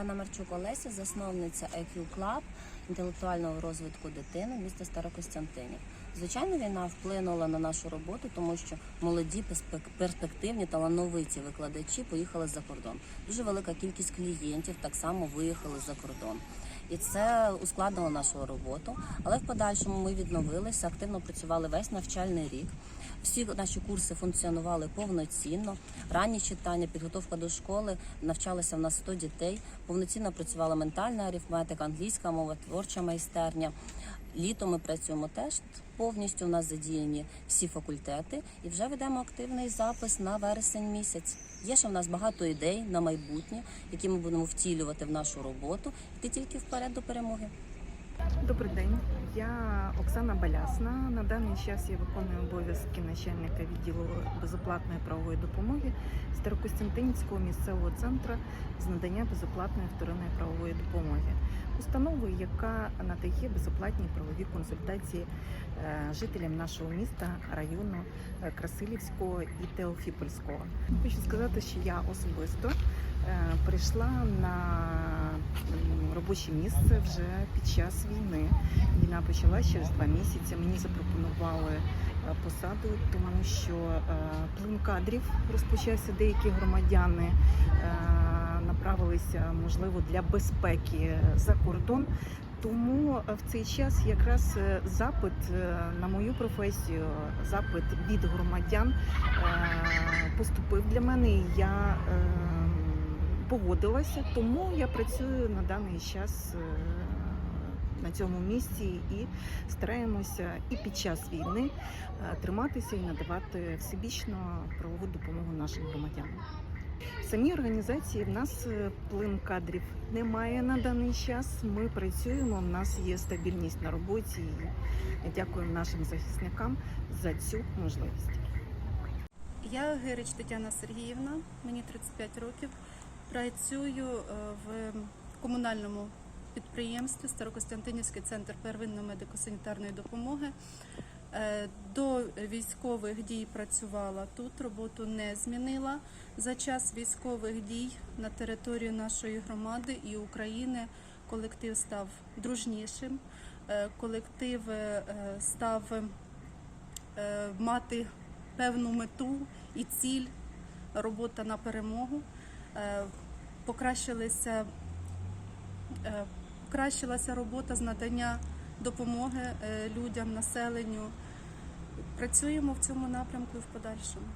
Панамарчук Олеся, засновниця IQ Club інтелектуального розвитку дитини міста Старокостянтинів. Звичайно, війна вплинула на нашу роботу, тому що молоді, перспективні, талановиті викладачі поїхали за кордон. Дуже велика кількість клієнтів так само виїхали за кордон. І це ускладнило нашу роботу. Але в подальшому ми відновилися, активно працювали весь навчальний рік. Всі наші курси функціонували повноцінно. Ранні читання, підготовка до школи, навчалося в нас 100 дітей. Повноцінно працювала ментальна арифметика, англійська мова, творча майстерня. Літо ми працюємо теж повністю. У нас задіяні всі факультети, і вже ведемо активний запис на вересень місяць. Є ще в нас багато ідей на майбутнє, які ми будемо втілювати в нашу роботу. Йти тільки вперед до перемоги. Добрий день, я Оксана Балясна. На даний час я виконую обов'язки начальника відділу безоплатної правової допомоги Старокостянтинівського місцевого центру з надання безоплатної вторинної правової допомоги, установи, яка надає безоплатні правові консультації е, жителям нашого міста, району е, Красилівського і Теофіпольського. Хочу сказати, що я особисто е, прийшла на робоче місце вже під час війни. Війна почалася через два місяці. Мені запропонували посаду, тому що плин кадрів розпочався. Деякі громадяни направилися, можливо, для безпеки за кордон. Тому е, в цей час якраз е, запит е, на мою професію, запит від громадян поступив для мене. і Я погодилася, тому я працюю на даний час на цьому місці і стараємося і під час війни триматися і надавати всебічно правову допомогу нашим громадянам. В самій організації в нас е, плин кадрів немає на даний час. Ми працюємо. У нас є стабільність на роботі. І дякуємо нашим захисникам за цю можливість. Я Гирич Тетяна Сергіївна, мені 35 років. Працюю е, в комунальному підприємстві Старокостянтинівський центр первинної медико-санітарної допомоги. Е, До військових дій працювала тут, роботу не змінила. За час військових дій на території нашої громади і України колектив став дружнішим, е, колектив е, став мати певну мету і ціль робота на перемогу. Покращилися, е, покращилася робота з надання допомоги е, людям, населенню. Працюємо в цьому напрямку і в подальшому.